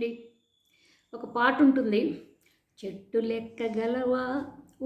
ఉన్నాయండి ఒక పాట ఉంటుంది చెట్టు లెక్కగలవా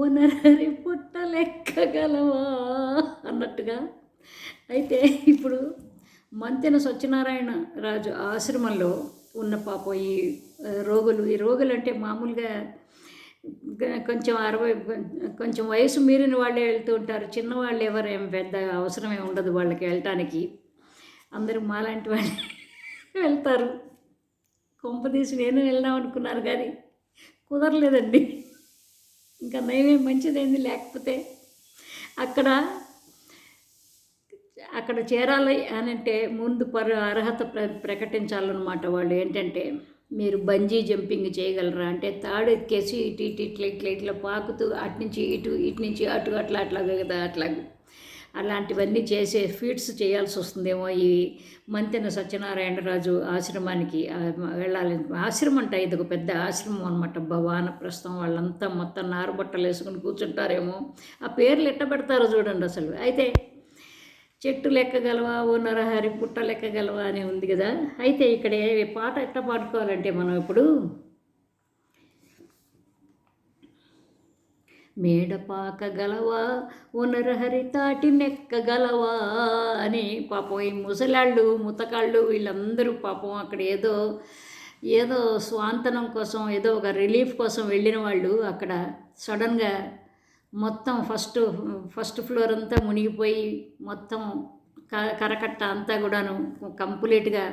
ఓనరరి పుట్ట లెక్కగలవా అన్నట్టుగా. అయితే ఇప్పుడు మంతెన సత్యనారాయణ రాజు ఆశ్రమంలో ఉన్న పాపం ఈ రోగులు. ఈ రోగులు అంటే మామూలుగా కొంచెం అరవై కొంచెం వయసు మీరిన వాళ్ళే వెళ్తూ ఉంటారు. చిన్నవాళ్ళు ఎవరేం పెద్ద అవసరమే ఉండదు వాళ్ళకి వెళ్ళటానికి. అందరూ మాలాంటి వాళ్ళు వెళ్తారు. కొంపదీసి నేను వెళ్దాం అనుకున్నారు కానీ కుదరలేదండి. ఇంకా నయమే మంచిదైంది. లేకపోతే అక్కడ అక్కడ చేరాలి అని అంటే ముందు పర అర్హత ప్ర ప్రకటించాలన్నమాట వాళ్ళు. ఏంటంటే మీరు బంజీ జంపింగ్ చేయగలరా? అంటే తాడు ఎక్కేసి ఇటు ఇటు ఇట్లా ఇట్లా ఇట్లా పాకుతూ అటు నుంచి ఇటు ఇటు నుంచి అటు అట్లా అట్లా కదా అట్లా అలాంటివన్నీ చేసే ఫీట్స్ చేయాల్సి వస్తుందేమో ఈ మంతెన సత్యనారాయణరాజు ఆశ్రమానికి వెళ్ళాలి. ఆశ్రమం అంట ఇది ఒక పెద్ద ఆశ్రమం అనమాట భవాన ప్రస్తుతం వాళ్ళంతా మొత్తం నారుబట్టలు వేసుకుని కూర్చుంటారేమో. ఆ పేర్లు ఎట్ట పెడతారో చూడండి అసలు. అయితే చెట్టు లెక్కగలవా ఓ నరహరి పుట్ట లెక్కగలవా అని ఉంది కదా. అయితే ఇక్కడ పాట ఎట్ట పాడుకోవాలంటే మనం ఇప్పుడు మేడపాక గలవా ఓ నరహరి తాటి నెక్కగలవా? అని పాపం ఈ ముసలాళ్ళు ముతకాళ్ళు వీళ్ళందరూ పాపం అక్కడ ఏదో ఏదో స్వాంతనం కోసం ఏదో ఒక రిలీఫ్ కోసం వెళ్ళిన వాళ్ళు అక్కడ సడన్గా మొత్తం ఫస్ట్ ఫస్ట్ ఫ్లోర్ అంతా మునిగిపోయి మొత్తం క కరకట్ట అంతా కూడాను కంప్లీట్గా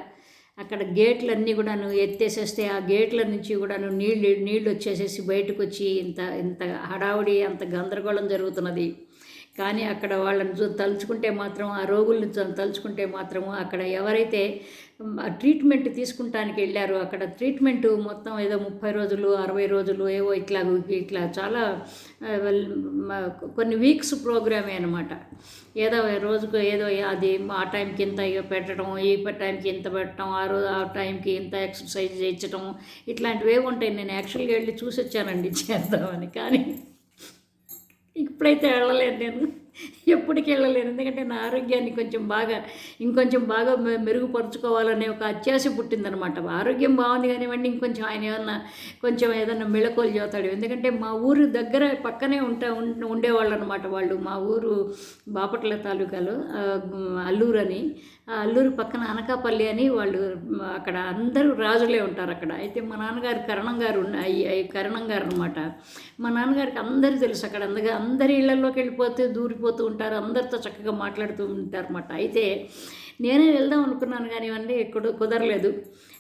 అక్కడ గేట్లన్నీ కూడాను ఎత్తేసేస్తే ఆ గేట్ల నుంచి కూడాను నీళ్ళు నీళ్ళు వచ్చేసేసి బయటకు వచ్చి ఇంత ఇంత హడావుడి అంత గందరగోళం జరుగుతున్నది. కానీ అక్కడ వాళ్ళని చూ తలుచుకుంటే మాత్రం ఆ రోగుల్ని తలుచుకుంటే మాత్రం అక్కడ ఎవరైతే ట్రీట్మెంట్ తీసుకుంటానికి వెళ్ళారో అక్కడ ట్రీట్మెంట్ మొత్తం ఏదో ముప్పై రోజులు అరవై రోజులు ఏవో ఇట్లా ఇట్లా చాలా కొన్ని వీక్స్ ప్రోగ్రామే అనమాట ఏదో రోజుకు ఏదో అది ఆ టైంకి ఇంత పెట్టడం ఈ టైంకి ఇంత పెట్టడం ఆ రోజు ఆ టైంకి ఇంత ఎక్సర్సైజ్ చేయించడం ఇట్లాంటివి ఏవి ఉంటాయి. నేను యాక్చువల్గా వెళ్ళి చూసి వచ్చానండి చేద్దామని. కానీ ఇప్పుడైతే వెళ్ళలేను నేను ఎప్పటికి వెళ్ళలేను ఎందుకంటే నా ఆరోగ్యాన్ని కొంచెం బాగా ఇంకొంచెం బాగా మె- మెరుగుపరుచుకోవాలనే ఒక అత్యాశ పుట్టిందనమాట. ఆరోగ్యం బాగుంది కానివ్వండి ఇంకొంచెం ఆయన ఏమన్నా కొంచెం ఏదన్నా మెళకువలు చదువుతాడు ఎందుకంటే మా ఊరు దగ్గర పక్కనే ఉంటా ఉండేవాళ్ళు అనమాట వాళ్ళు. మా ఊరు బాపట్ల తాలూకాలో అల్లూరు అని. ఆ అల్లూరు పక్కన అనకాపల్లి అని వాళ్ళు అక్కడ అందరూ రాజులే ఉంటారు అక్కడ. అయితే మా నాన్నగారు కరణం గారు కరణం గారు అనమాట మా నాన్నగారికి అందరూ తెలుసు అక్కడ. అందుగా అందరి ఇళ్ళలోకి వెళ్ళిపోతే దూరిపోతే ఉంటారు అందరితో చక్కగా మాట్లాడుతూ ఉంటారు అనమాట అయితే నేనే వెళ్దాం అనుకున్నాను కానీ ఇవన్నీ కుదరలేదు.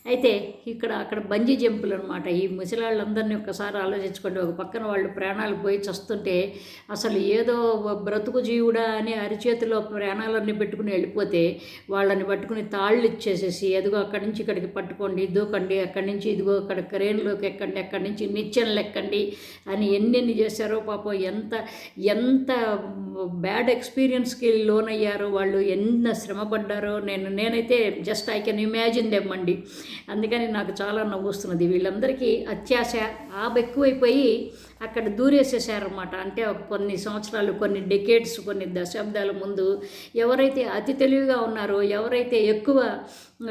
అయితే ఇక్కడ అక్కడ బంజీ జంపులు అనమాట ఈ ముసలాళ్ళందరినీ ఒకసారి ఆలోచించుకోండి. ఒక పక్కన వాళ్ళు ప్రాణాలు పోయి చస్తుంటే అసలు ఏదో బ్రతుకు జీవుడా అని అరిచేతిలో ప్రాణాలన్నీ పెట్టుకుని వెళ్ళిపోతే వాళ్ళని పట్టుకుని తాళ్ళు ఇచ్చేసేసి ఎదుగో అక్కడి నుంచి ఇక్కడికి పట్టుకోండి దూకండి అక్కడి నుంచి ఇదిగో అక్కడ క్రేన్లోకి ఎక్కండి అక్కడి నుంచి నిచ్చెనలు ఎక్కండి అని ఎన్నెన్ని చేశారో పాపం ఎంత ఎంత బ్యాడ్ ఎక్స్పీరియన్స్కి లోనయ్యారో వాళ్ళు ఎంత శ్రమపడ్డారో నేను నేనైతే జస్ట్ ఐ కెన్ ఇమాజిన్ దెమ్మండి అందుకని నాకు చాలా నవ్వుస్తున్నది వీళ్ళందరికీ అత్యాశ ఆ బెక్కువైపోయి అక్కడ దూరేసేసారన్నమాట అంటే ఒక కొన్ని సంవత్సరాలు కొన్ని డెకేట్స్ కొన్ని దశాబ్దాల ముందు ఎవరైతే అతి తెలివిగా ఉన్నారో ఎవరైతే ఎక్కువ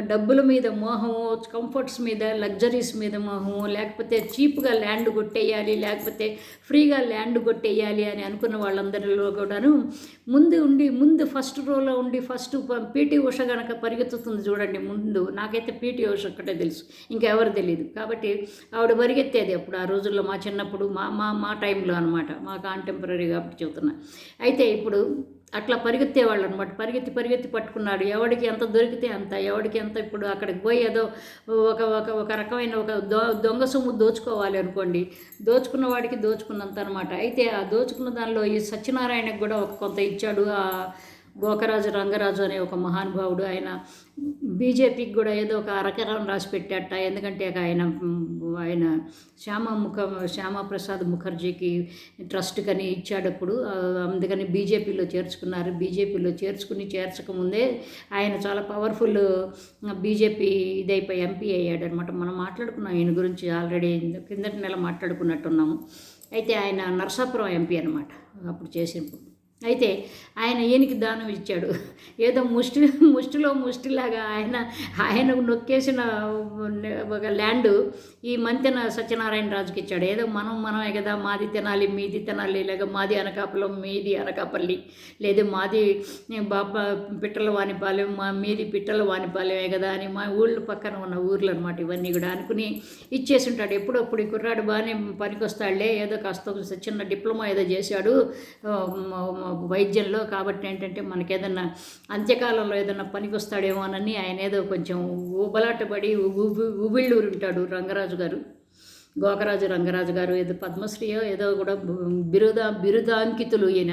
డబ్బుల మీద మోహము కంఫర్ట్స్ మీద లగ్జరీస్ మీద మోహము లేకపోతే చీప్గా ల్యాండ్ కొట్టేయాలి లేకపోతే ఫ్రీగా ల్యాండ్ కొట్టేయాలి అని అనుకున్న వాళ్ళందరిలో కూడాను ముందు ఉండి ముందు ఫస్ట్ రోలో ఉండి ఫస్ట్ పీటీ ఉష గనక పరిగెత్తుతుంది చూడండి ముందు. నాకైతే పీటీ ఉష ఒక్కటే తెలుసు ఇంకెవరు తెలియదు కాబట్టి ఆవిడ పరిగెత్తేది అప్పుడు ఆ రోజుల్లో మా చిన్నప్పుడు మా మా మా టైంలో అనమాట మా కాంటెంపరీ కాబట్టి చెబుతున్నా. అయితే ఇప్పుడు అట్లా పరిగెత్తేవాళ్ళు అనమాట పరిగెత్తి పరిగెత్తి పట్టుకున్నాడు. ఎవడికి ఎంత దొరికితే అంత ఎవడికి ఎంత ఇప్పుడు అక్కడికి పోయి ఏదో ఒక ఒక ఒక రకమైన ఒక దొ దొంగ సొమ్ము దోచుకోవాలి అనుకోండి. దోచుకున్న వాడికి దోచుకున్నంత అనమాట అయితే ఆ దోచుకున్న దానిలో ఈ సత్యనారాయణకి కూడా ఒక కొంత ఇచ్చాడు. ఆ గోకరాజు రంగరాజు అనే ఒక మహానుభావుడు. ఆయన బీజేపీకి కూడా ఏదో ఒక అరకరం రాసి పెట్టాట. ఎందుకంటే ఆయన ఆయన శ్యామ ముఖ శ్యామప్రసాద్ ముఖర్జీకి ట్రస్ట్ కని ఇచ్చాడప్పుడు అందుకని బీజేపీలో చేర్చుకున్నారు. బీజేపీలో చేర్చుకుని చేర్చకముందే ఆయన చాలా పవర్ఫుల్ బీజేపీ ఇదైపోయి ఎంపీ అయ్యాడనమాట. మనం మాట్లాడుకున్నాం ఈయన గురించి ఆల్రెడీ కిందటి నెల మాట్లాడుకున్నట్టున్నాము. అయితే ఆయన నరసాపురం ఎంపీ అనమాట అప్పుడు చేసినప్పుడు. అయితే ఆయన ఈయనకి దానం ఇచ్చాడు? ఏదో ముష్టి ముష్టిలో ముష్టిలాగా ఆయన ఆయనకు నొక్కేసిన ఒక ల్యాండ్ ఈ మంతెన సత్యనారాయణ రాజుకి ఇచ్చాడు. ఏదో మనం మనమే కదా మాది తినాలి మీది తినాలి లేక మాది అనకాపల్లం మీది అనకాపల్లి లేదా మాది బాబా పిట్టల వాణిపాలెం మా మీది పిట్టల వాణిపాలెమే కదా అని మా ఊళ్ళు పక్కన ఉన్న ఊర్లు అనమాట ఇవన్నీ కూడా అనుకుని ఇచ్చేసి ఉంటాడు ఎప్పుడప్పుడు ఈ కుర్రాడు బాగానే పనికొస్తాడులే ఏదో కాస్త చిన్న డిప్లొమా ఏదో చేశాడు వైద్యంలో కాబట్టి ఏంటంటే మనకేదన్నా అంత్యకాలంలో ఏదన్నా పనికొస్తాడేమోనని ఆయన ఏదో కొంచెం ఊబలాటపడి ఉబి ఉబిళ్ళూరు ఉంటాడు రంగరాజు గారు. గోకరాజు రంగరాజు గారు ఏదో పద్మశ్రీయో ఏదో కూడా బిరుద బిరుదాంకితులు ఈయన.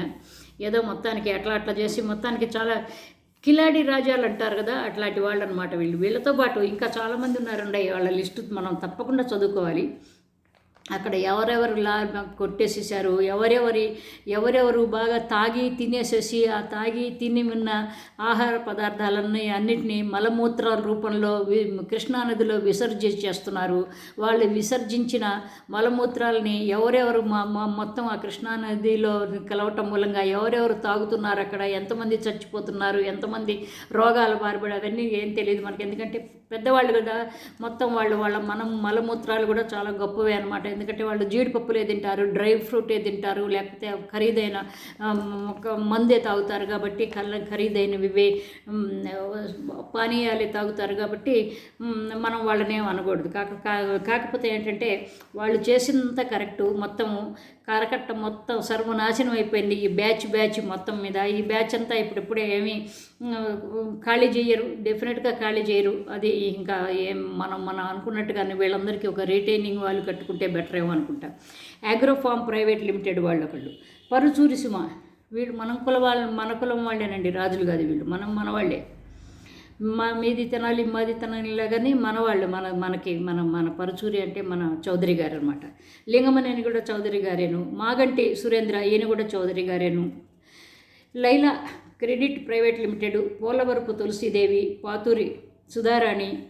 ఏదో మొత్తానికి అట్లా అట్లా చేసి మొత్తానికి చాలా కిలాడి రాజాలు అంటారు కదా అట్లాంటి వాళ్ళు అనమాట వీళ్ళు. వీళ్ళతో పాటు ఇంకా చాలామంది ఉన్నారండి. వాళ్ళ లిస్టు మనం తప్పకుండా చదువుకోవాలి. అక్కడ ఎవరెవరు లా కొట్టేసేసారు ఎవరెవరి ఎవరెవరు బాగా తాగి తినేసేసి ఆ తాగి తిని ఉన్న ఆహార పదార్థాలన్నీ అన్నిటినీ మలమూత్రాల రూపంలో వి- కృష్ణానదిలో విసర్జించేస్తున్నారు వాళ్ళు విసర్జించిన మలమూత్రాలని ఎవరెవరు మా మా- మొత్తం ఆ కృష్ణానదిలో కలవటం మూలంగా ఎవరెవరు తాగుతున్నారు అక్కడ ఎంతమంది చచ్చిపోతున్నారు ఎంతమంది రోగాలు బారిపడి అవన్నీ ఏం తెలియదు మనకి. ఎందుకంటే పెద్దవాళ్ళు కదా మొత్తం వాళ్ళు వాళ్ళ మనం మలమూత్రాలు కూడా చాలా గొప్పవే అనమాట ఎందుకంటే వాళ్ళు జీడిపప్పులే తింటారు డ్రై ఫ్రూటే తింటారు లేకపోతే ఖరీదైన మందే తాగుతారు కాబట్టి కళ్ళ ఖరీదైనవి పానీయాలే తాగుతారు కాబట్టి మనం వాళ్ళని అనకూడదు. కాక కాకపోతే ఏంటంటే వాళ్ళు చేసినంత కరెక్టు. మొత్తము కరకట్ట మొత్తం సర్వనాశనం అయిపోయింది. ఈ బ్యాచ్ బ్యాచ్ మొత్తం మీద. ఈ బ్యాచ్ అంతా ఇప్పుడిప్పుడే ఏమి ఖాళీ చేయరు. డెఫినెట్గా ఖాళీ చేయరు. అది ఇంకా ఏం మనం మనం అనుకున్నట్టుగానే వీళ్ళందరికీ ఒక రిటైనింగ్ వాళ్ళు కట్టుకుంటే బెటర్. ఏమో అనుకుంటా. అగ్రోఫామ్ ప్రైవేట్ లిమిటెడ్ వాళ్ళు ఒకళ్ళు పరుచూరి సుమ వీళ్ళు మనం కుల వాళ్ళు మన కులం వాళ్ళేనండి. రాజులు కాదు వీళ్ళు. మనం మన వాళ్ళే. మా మీది తినాలి మాది తినాలి లాగానే మనవాళ్ళు మన మనకి మన మన పరుచూరి అంటే మన చౌదరి గారు అనమాట లింగమనేని కూడా చౌదరి గారేను. మాగంటి సురేంద్ర ఈయన కూడా Chowdary గారేను. Laila credit private limited Polavarapu Tulasidevi Paturi Sudharani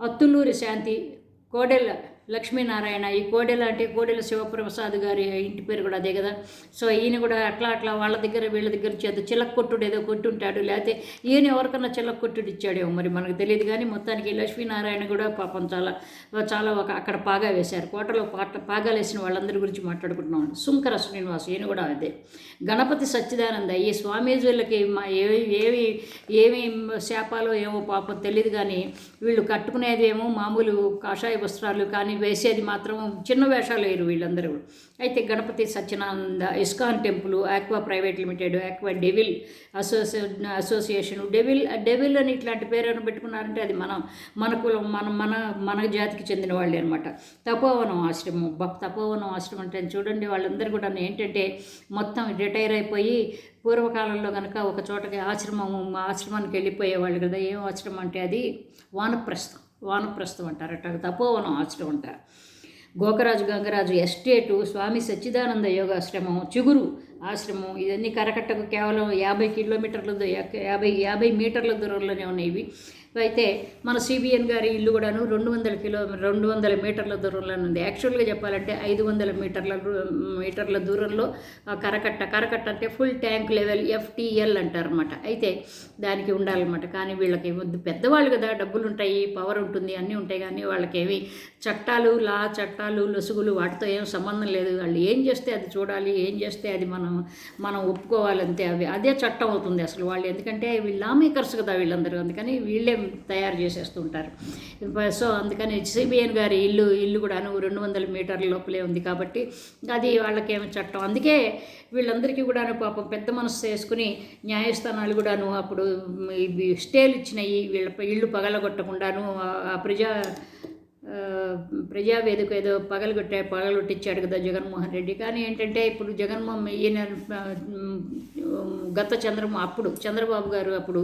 Attuluri Shanti Kodela Lakshminarayana ఈ కోడెల అంటే కోడెల శివప్రసాద్ గారి ఇంటి పేరు కూడా అదే కదా. సో ఈయన కూడా అట్లా అట్లా వాళ్ళ దగ్గర వీళ్ళ దగ్గర చేత చిలక కొట్టుడు ఏదో కొట్టుంటాడు. లేకపోతే ఈయన ఎవరికన్నా చిలక కొట్టుడు ఇచ్చాడేమో మరి మనకు తెలియదు కానీ మొత్తానికి లక్ష్మీనారాయణ కూడా పాపం చాలా చాలా ఒక అక్కడ పాగా వేశారు. కోటలో పాట పాగాలు వేసిన వాళ్ళందరి గురించి మాట్లాడుకుంటున్నాం. సుంకర శ్రీనివాస్ ఈయన కూడా అదే. గణపతి సచ్చిదానంద ఈ స్వామీజీలకి మా ఏవి ఏవి ఏమి శాపాలో ఏమో పాపం తెలియదు కానీ వీళ్ళు కట్టుకునేది ఏమో మామూలు కాషాయ వస్త్రాలు కానీ వేసేది మాత్రం చిన్న వేషాలు వేయరు వీళ్ళందరూ. అయితే Ganapati Satyananda ISKCON temple aqua private limited aqua devil అసోసియే association. Devil devil అని ఇట్లాంటి పేరు పెట్టుకున్నారంటే అది మనం మన కులం మన మన మన జాతికి చెందిన వాళ్ళే అనమాట తపోవనం ఆశ్రమం బ తపోవనం ఆశ్రమం అంటే చూడండి వాళ్ళందరూ కూడా ఏంటంటే మొత్తం రిటైర్ అయిపోయి పూర్వకాలంలో కనుక ఒక చోటకి ఆశ్రమం ఆశ్రమానికి వెళ్ళిపోయేవాళ్ళు కదా ఏం ఆశ్రమం అంటే అది? వానప్రస్థం. వానప్రస్థం అంటారట తపోవనం ఆశ్రమం అంటారు. గోకరాజు గంగరాజు ఎస్టేటు స్వామి సచ్చిదానంద యోగాశ్రమం చిగురు ఆశ్రమం ఇవన్నీ కరకట్టకు కేవలం యాభై కిలోమీటర్ల యాభై యాభై మీటర్ల దూరంలోనే ఉన్నాయి ఇవి. అయితే మన సిబిఎన్ గారి ఇల్లు కూడాను రెండు వందల కిలో రెండు వందల మీటర్ల దూరంలో ఉంది. యాక్చువల్గా చెప్పాలంటే ఐదు వందల మీటర్ల మీటర్ల దూరంలో కరకట్ట కరకట్ట అంటే ఫుల్ ట్యాంక్ లెవెల్ ఎఫ్టీఎల్ అంటారనమాట అయితే దానికి ఉండాలన్నమాట. కానీ వీళ్ళకి పెద్దవాళ్ళు కదా డబ్బులు ఉంటాయి పవర్ ఉంటుంది అన్నీ ఉంటాయి కానీ వాళ్ళకేమి చట్టాలు లా చట్టాలు లొసుగులు వాటితో ఏం సంబంధం లేదు. వాళ్ళు ఏం చేస్తే అది చూడాలి ఏం చేస్తే అది మనం మనం ఒప్పుకోవాలంతే అవి. అదే చట్టం అవుతుంది అసలు వాళ్ళు. ఎందుకంటే వీళ్ళు లా మేకర్స్ కదా వీళ్ళందరూ. అందుకని వీళ్ళే తయారు చేసేస్తుంటారు సో అందుకని సిబిఎన్ గారి ఇల్లు ఇల్లు కూడాను రెండు వందల మీటర్ల లోపలే ఉంది కాబట్టి అది వాళ్ళకేమి చట్టం. అందుకే వీళ్ళందరికీ కూడాను పాపం పెద్ద మనసు చేసుకుని న్యాయస్థానాలు కూడాను అప్పుడు స్టేలు ఇచ్చినాయి. వీళ్ళ ఇల్లు పగలగొట్టకుండాను ఆ- ప్రజా ప్రజావేదిక ఏదో పగలగొట్టే పగలగొట్టించాడు కదా జగన్మోహన్ రెడ్డి. కానీ ఏంటంటే ఇప్పుడు జగన్మోహన్ ఈయన గత చంద్రమో అప్పుడు చంద్రబాబు గారు అప్పుడు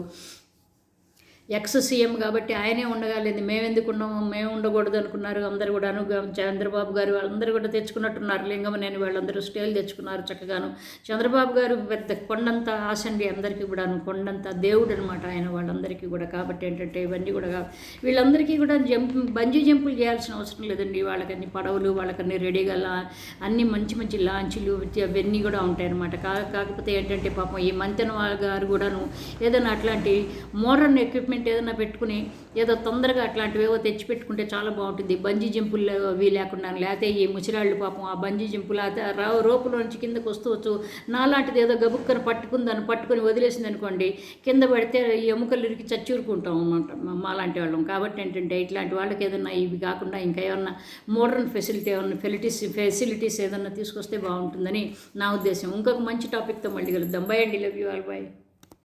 ఎక్స్ సీఎం కాబట్టి ఆయనే ఉండగాలేదు మేమెందుకు ఉన్నాము మేము ఉండకూడదు అనుకున్నారు. అందరు కూడాను చంద్రబాబు గారు వాళ్ళందరూ కూడా తెచ్చుకున్నట్టున్నారు. లింగమనేని వాళ్ళందరూ స్టేలు తెచ్చుకున్నారు చక్కగాను. చంద్రబాబు గారు పెద్ద కొండంత ఆశండి అందరికీ కూడాను. కొండంత దేవుడు అనమాట ఆయన వాళ్ళందరికీ కూడా. కాబట్టి ఏంటంటే ఇవన్నీ కూడా వీళ్ళందరికీ కూడా జంప్ బంజీ జంపులు చేయాల్సిన అవసరం లేదండి. వాళ్ళకన్నీ పడవలు వాళ్ళకన్నీ రెడీగా అన్ని మంచి మంచి లాంచీలు అవన్నీ కూడా ఉంటాయి అనమాట కా కాకపోతే ఏంటంటే పాపం ఈ మంతెన వాళ్ళ గారు కూడాను ఏదైనా అట్లాంటి మోడర్న్ ఎక్విప్మెంట్ ఏదైనా పెట్టుకుని ఏదో తొందరగా అట్లాంటివి ఏవో తెచ్చి పెట్టుకుంటే చాలా బాగుంటుంది. బంజీ జంపులు అవి లేకుండా లేకపోతే ఈ ముసిరాళ్ళు పాపం ఆ బంజీ జంపులు రా రోపులో నుంచి కిందకు వస్తూ వచ్చు నాలాంటిది ఏదో గబుక్కని పట్టుకుందని పట్టుకొని వదిలేసింది అనుకోండి కింద పడితే ఈ ఎముకలు ఇరికి చచ్చూరుకుంటాం అనమాట మాలాంటి వాళ్ళం. కాబట్టి ఏంటంటే ఇట్లాంటి వాళ్ళకి ఏదైనా ఇవి కాకుండా ఇంకా ఏమన్నా మోడర్న్ ఫెసిలిటీ ఏమన్నా ఫెసిలిటీస్ ఫెసిలిటీస్ ఏదన్నా తీసుకొస్తే బాగుంటుందని నా ఉద్దేశం. ఇంకొక మంచి టాపిక్తో మళ్ళీ కలుద్దాం. బై అండి. Love you all. బై.